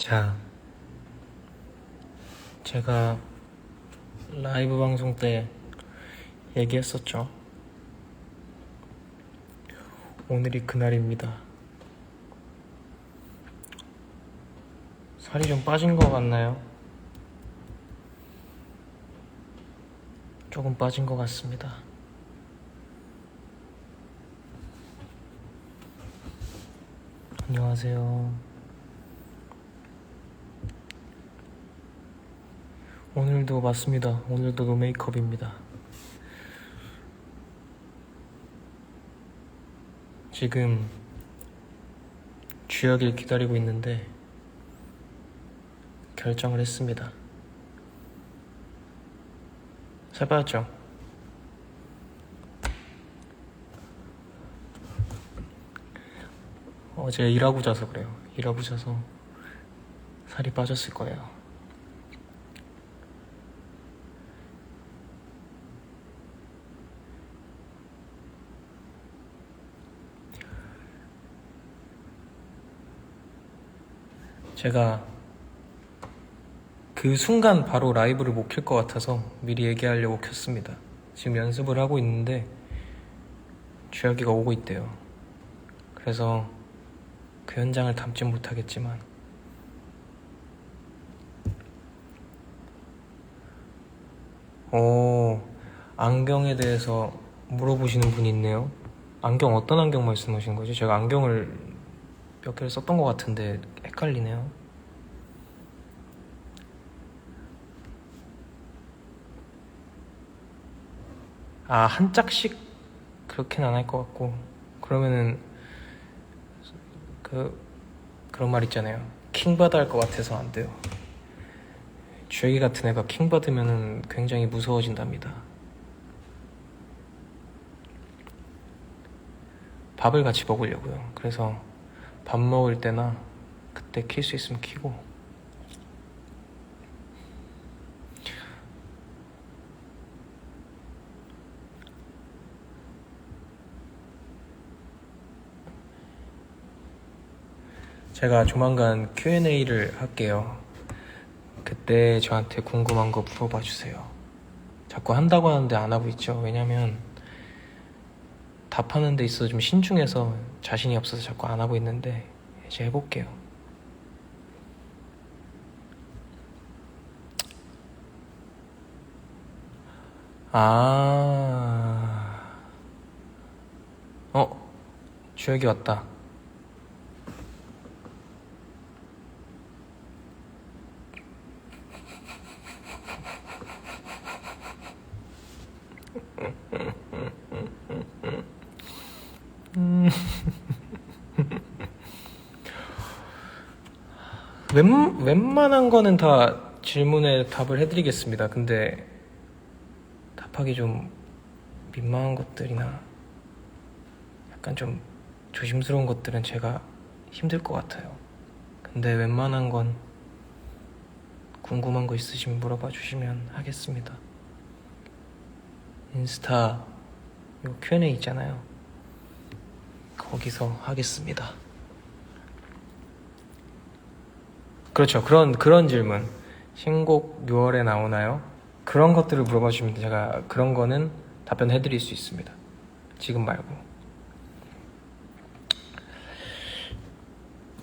자, 제가 라이브 방송 때 얘기했었죠. 오늘이 그날입니다. 살이 좀 빠진 것 같나요? 조금 빠진 것 같습니다. 안녕하세요. 오늘도 맞습니다. 오늘도 노 메이크업입니다. 지금 주혁이를 기다리고 있는데 결정을 했습니다. 살 빠졌죠? 어제 일하고 자서 그래요. 일하고 자서 살이 빠졌을 거예요. 제가 그 순간 바로 라이브를 못켤것 같아서 미리 얘기하려고 켰습니다. 지금 연습을 하고 있는데 주혁이가 오고 있대요. 그래서 그 현장을 담진 못하겠지만 오 안경에 대해서 물어보시는 분이 있네요. 안경 어떤 안경 말씀하시는 거죠? 제가 안경을 몇 개를 썼던 것 같은데 헷갈리네요. 아, 한 짝씩 그렇게는 안 할 것 같고 그러면은 그 그런 말 있잖아요. 킹 받아 할 것 같아서 안 돼요. 주혁이 같은 애가 킹 받으면은 굉장히 무서워진답니다. 밥을 같이 먹으려고요. 그래서 밥 먹을 때나 그때 킬 수 있으면 키고 제가 조만간 Q&A를 할게요. 그때 저한테 궁금한 거 물어봐 주세요. 자꾸 한다고 하는데 안 하고 있죠. 왜냐면 답하는 데 있어서 좀 신중해서 자신이 없어서 자꾸 안 하고 있는데 이제 해볼게요. 아, 어, 주혁이 왔다. 웬, 웬만한 거는 다 질문에 답을 해드리겠습니다. 근데 답하기 좀 민망한 것들이나 약간 좀 조심스러운 것들은 제가 힘들 것 같아요. 근데 웬만한 건 궁금한 거 있으시면 물어봐 주시면 하겠습니다. 인스타 요 Q&A 있잖아요. 거기서 하겠습니다. 그렇죠. 그런 그런 질문. 신곡 6월에 나오나요? 그런 것들을 물어봐 주시면 제가 그런 거는 답변해 드릴 수 있습니다. 지금 말고.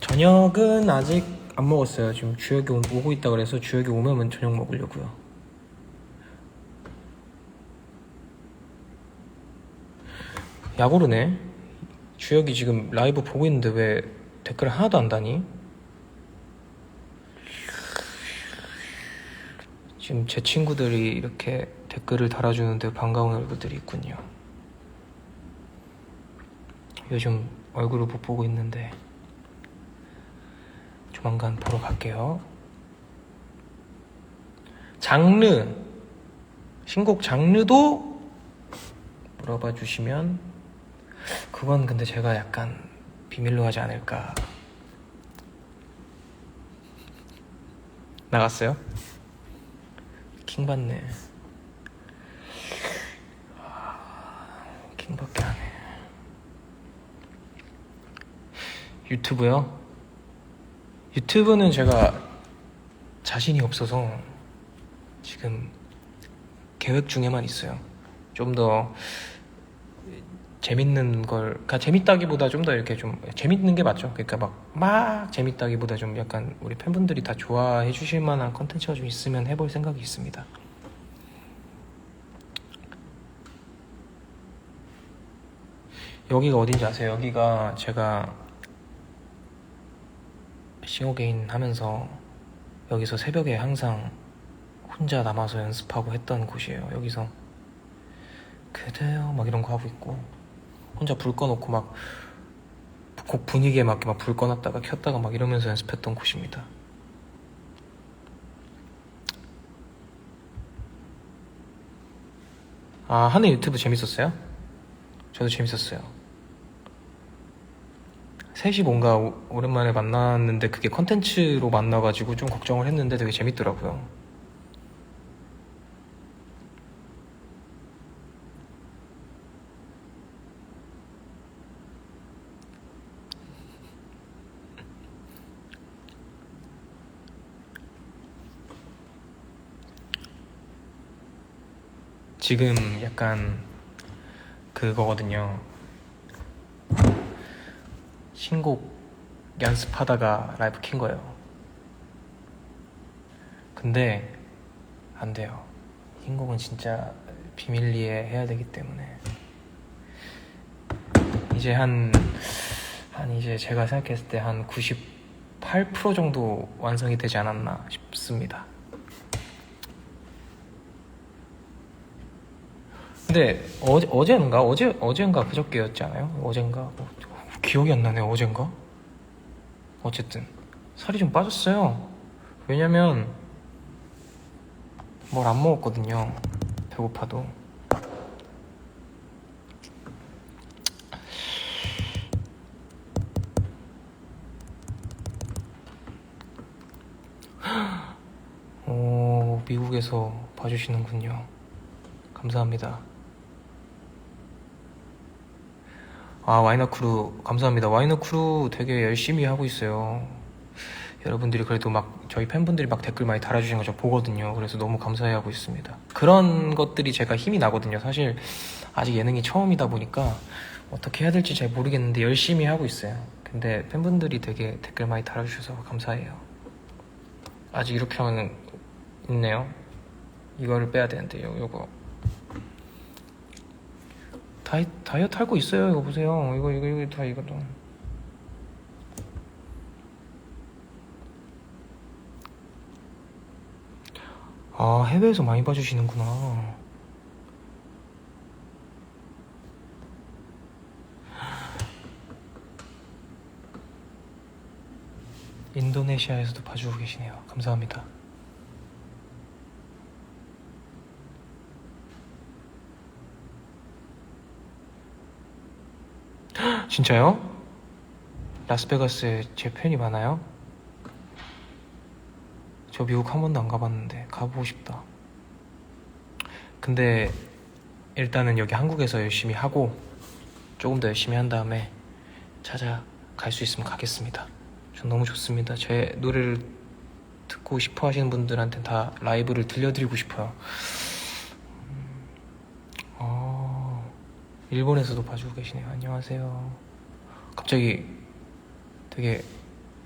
저녁은 아직 안 먹었어요. 지금 주혁이 오- 오고 있다 그래서 주혁이 오면 저녁 먹으려고요. 야구르네. 주혁이 지금 라이브 보고 있는데 왜 댓글 하나도 안 다니? 지금 제 친구들이 이렇게 댓글을 달아주는데 반가운 얼굴들이 있군요. 요즘 얼굴을 못 보고 있는데 조만간 보러 갈게요. 장르 신곡 장르도 물어봐 주시면 그건 근데 제가 약간 비밀로 하지 않을까. 나갔어요? 킹 받네. 킹밖에 안 해. 유튜브요? 유튜브는 제가 자신이 없어서 지금 계획 중에만 있어요. 좀더 재밌는 걸, 그러니까 재밌다기보다 좀 더 이렇게 좀 재밌는 게 맞죠. 그러니까 막, 막 재밌다기보다 좀 약간 우리 팬분들이 다 좋아해 주실 만한 컨텐츠가 좀 있으면 해볼 생각이 있습니다. 여기가 어딘지 아세요? 여기가 제가 싱어게인 하면서 여기서 새벽에 항상 혼자 남아서 연습하고 했던 곳이에요. 여기서 그대요 막 이런 거 하고 있고 혼자 불 꺼놓고 막 곡 분위기에 맞게 막 불 꺼놨다가 켰다가 막 이러면서 연습했던 곳입니다. 아 하는 유튜브 재밌었어요? 저도 재밌었어요. 셋이 뭔가 오- 오랜만에 만났는데 그게 컨텐츠로 만나가지고 좀 걱정을 했는데 되게 재밌더라고요. 지금 약간 그거거든요. 신곡 연습하다가 라이브 킨 거예요. 근데 안 돼요. 신곡은 진짜 비밀리에 해야 되기 때문에 이제 한, 한 이제 제가 생각했을 때 한 98% 정도 완성이 되지 않았나 싶습니다. 근데 어제 어제인가 어제 어젠가 그저께였지 않아요? 어젠가 뭐, 기억이 안 나네요. 어젠가 어쨌든 살이 좀 빠졌어요. 왜냐면 뭘 안 먹었거든요. 배고파도. 오, 미국에서 봐주시는군요. 감사합니다. 아, 와이너 크루, 감사합니다. 와이너 크루 되게 열심히 하고 있어요. 여러분들이 그래도 막, 저희 팬분들이 막 댓글 많이 달아주시는 거 저 보거든요. 그래서 너무 감사해 하고 있습니다. 그런 것들이 제가 힘이 나거든요. 사실, 아직 예능이 처음이다 보니까, 어떻게 해야 될지 잘 모르겠는데, 열심히 하고 있어요. 근데 팬분들이 되게 댓글 많이 달아주셔서 감사해요. 아직 이렇게 하면 있네요. 이거를 빼야 되는데, 요, 요거. 다이, 다이어트 할 거 있어요. 이거 보세요. 이거, 이거, 이거 다 이것도. 아, 해외에서 많이 봐주시는구나. 인도네시아에서도 봐주고 계시네요. 감사합니다. 진짜요? 라스베가스에 제 팬이 많아요? 저 미국 한 번도 안 가봤는데 가보고 싶다. 근데 일단은 여기 한국에서 열심히 하고 조금 더 열심히 한 다음에 찾아갈 수 있으면 가겠습니다. 전 너무 좋습니다. 제 노래를 듣고 싶어 하시는 분들한테 다 라이브를 들려드리고 싶어요. 음, 어, 일본에서도 봐주고 계시네요. 안녕하세요. 갑자기 되게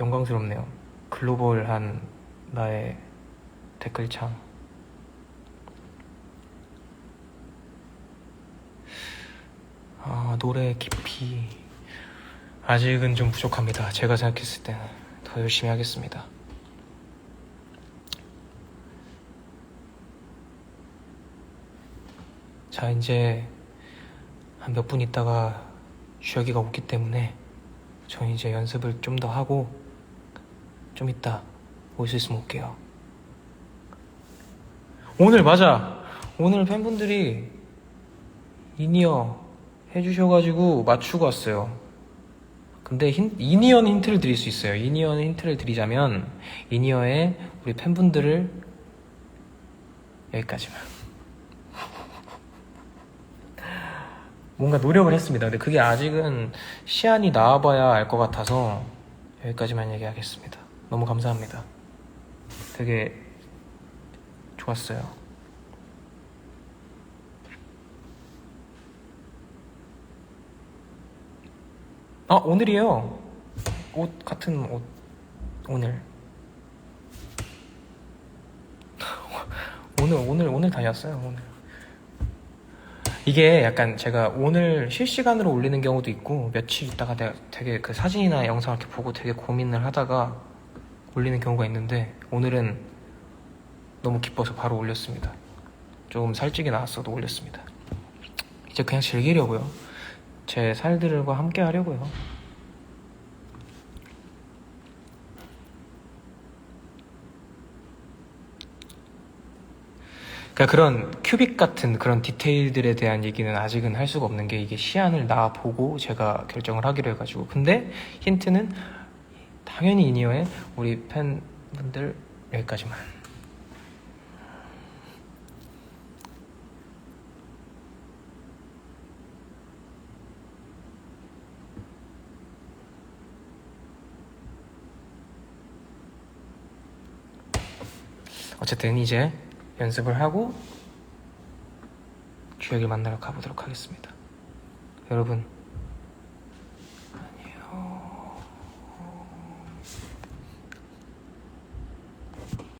영광스럽네요. 글로벌한 나의 댓글창. 아, 노래 깊이. 아직은 좀 부족합니다. 제가 생각했을 때는 더 열심히 하겠습니다. 자, 이제 한 몇 분 있다가 주혁이가 오기 때문에 전 이제 연습을 좀 더 하고 좀 이따 올 수 있으면 올게요. 오늘 맞아. 오늘 팬분들이 이니어 해주셔가지고 맞추고 왔어요. 근데 힌, 이니어는 힌트를 드릴 수 있어요. 이니어는 힌트를 드리자면 이니어에 우리 팬분들을 여기까지만. 뭔가 노력을 했습니다. 근데 그게 아직은 시안이 나와봐야 알 것 같아서 여기까지만 얘기하겠습니다. 너무 감사합니다. 되게 좋았어요. 아 오늘이요. 옷 같은 옷 오늘 오늘 오늘 오늘 다녔어요 오늘. 이게 약간 제가 오늘 실시간으로 올리는 경우도 있고 며칠 있다가 내가 되게 그 사진이나 영상을 이렇게 보고 되게 고민을 하다가 올리는 경우가 있는데 오늘은 너무 기뻐서 바로 올렸습니다. 조금 살찌게 나왔어도 올렸습니다. 이제 그냥 즐기려고요. 제 살들과 함께 하려고요. 그러니까 그런 큐빅 같은 그런 디테일들에 대한 얘기는 아직은 할 수가 없는 게 이게 시안을 나 보고 제가 결정을 하기로 해가지고. 근데 힌트는 당연히 이니어의 우리 팬분들 여기까지만. 어쨌든 이제 연습을 하고 주혁을 만나러 가보도록 하겠습니다. 여러분